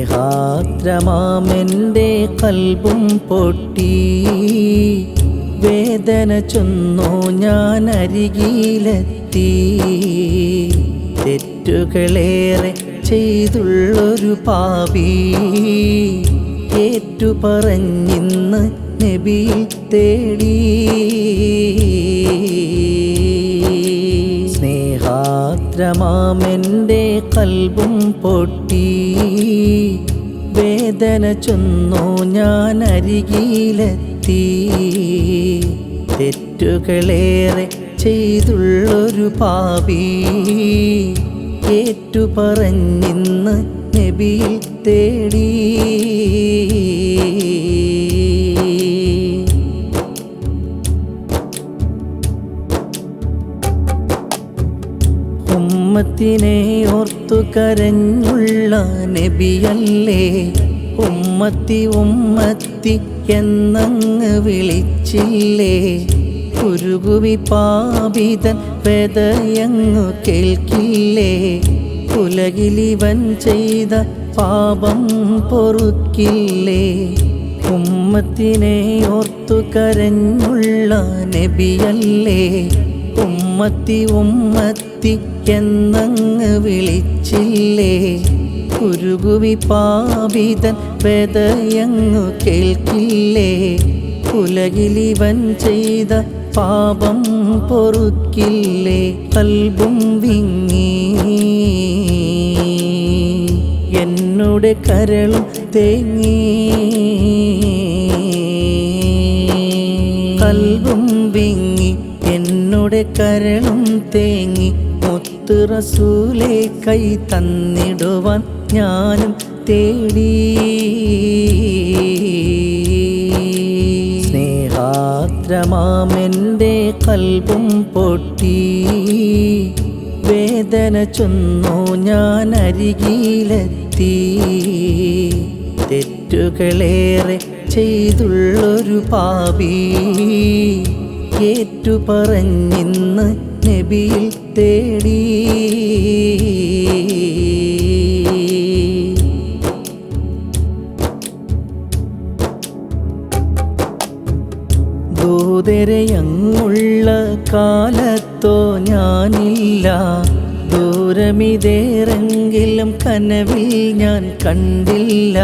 സ്നേഹാദ്രമാമെന്റെ കൽബും പൊട്ടി. വേദന ചൊന്നു ഞാൻ അരികിലെത്തി തെറ്റുകളേറെ ചെയ്തുള്ളൊരു പാപി. ഏറ്റുപറഞ്ഞിന്ന് നബി തേടി. സ്നേഹാദ്രമാമെന്റെ കൽബും പൊട്ടി. വേദന ചൊന്നു ഞാൻ അരികിലെത്തി തെറ്റുകളേറെ ചെയ്തുള്ളൊരു പാപി. ഏറ്റുപറഞ്ഞിന്ന് നബിയിൽ തേടി. ഉമ്മത്തിനെ ഓർത്തു കരഞ്ഞുള്ള നബിയല്ലേ? ഉമ്മത്തി ഉമ്മത്തി എന്നങ്ങ് വിളിച്ചില്ലേ? കുരുകുവി പാപിതൻ വെതയങ്ങു കേൾക്കില്ലേ? ഉലകിലിവൻ ചെയ്ത പാപം പൊറുക്കില്ലേ? ഉമ്മത്തിനെ ഓർത്തു കരഞ്ഞുള്ള നബിയല്ലേ? ഉമ്മത്തി ഉമ്മത്തി എന്നങ്ങ് വിളിച്ചില്ലേ? കുരുകുവി പാപിതൻ വെതയങ്ങു കേൾക്കില്ലേ? ഉലകിലിവൻ ചെയ്ത പാപം പൊറുക്കില്ലേ? കൽബും വിങ്ങി. എന്നുടെ കരളും തേങ്ങി. കൽബും വിങ്ങി. എന്നുടെ കരണം തേങ്ങി മുത്ത് റസൂലെ കൈ തന്നിടുവാൻ ഞാനും തേടി. സ്നേഹാത്രമാമെന്റെ കൽബും പൊട്ടി. വേദന ചൊന്നു ഞാൻ അരികിലെത്തി തെറ്റുകളേറെ ചെയ്തുള്ളൊരു പാപി. ഏറ്റുപറഞ്ഞിന്ന് നബിയിൽ തേടി. ദൂതരയങ്ങുള്ള കാലത്തോ ഞാനില്ല. ദൂരമിതേറെങ്കിലും കനവിൽ ഞാൻ കണ്ടില്ല.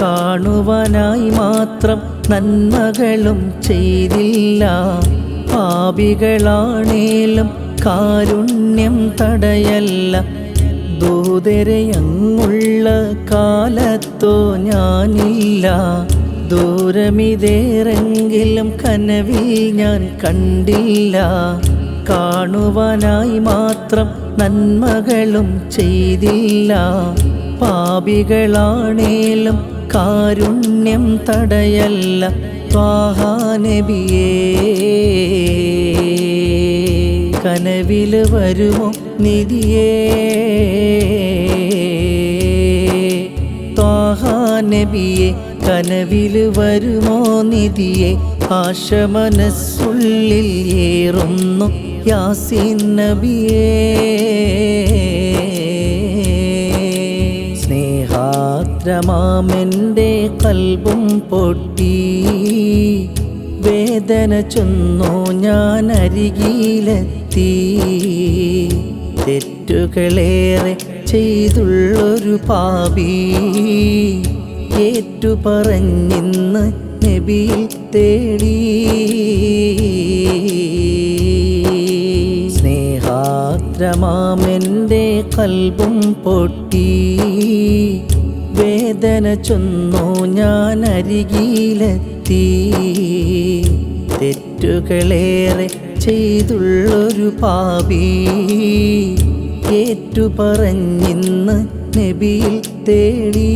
കാണുവാനായി മാത്രം നന്മകളും ചെയ്തില്ല. പാപികളാണേലും കാരുണ്യം തടയല്ല. ദൂതരയങ്ങുള്ള കാലത്തോ ഞാനില്ല. ദൂരമിതേറെങ്കിലും കനവിൽ ഞാൻ കണ്ടില്ല. കാണുവാനായി മാത്രം നന്മകളും ചെയ്തില്ല. പാപികളാണേലും കാരുണ്യം തടയല്ല ത്വാഹാനബിയേ. കനവിൽ വരുമോ നിധിയേ? ത്വാഹാനബിയെ കനവിൽ വരുമോ നിധിയെ? ആശ മനസ്സുള്ളിൽ ഏറുന്നു യാസീൻ നബിയേ. സ്നേഹാദ്രമാമെന്റെ കൽബും പൊട്ടി. വേദന ചൊന്നു ഞാൻ അരികിലെത്തി തെറ്റുകളേറെ ചെയ്തുള്ളൊരു പാപി. ഏറ്റുപറഞ്ഞിന്ന് നബി തേടി. സ്നേഹാത്രമാമെന്റെ കൽബും പൊട്ടി. വേദന ചൊന്നു ഞാൻ അരികിലെത്തി തെറ്റുകളേറെ ചെയ്തുള്ളൊരു പാപി. ഏറ്റുപറഞ്ഞിന്ന് നബിയിൽ തേടി.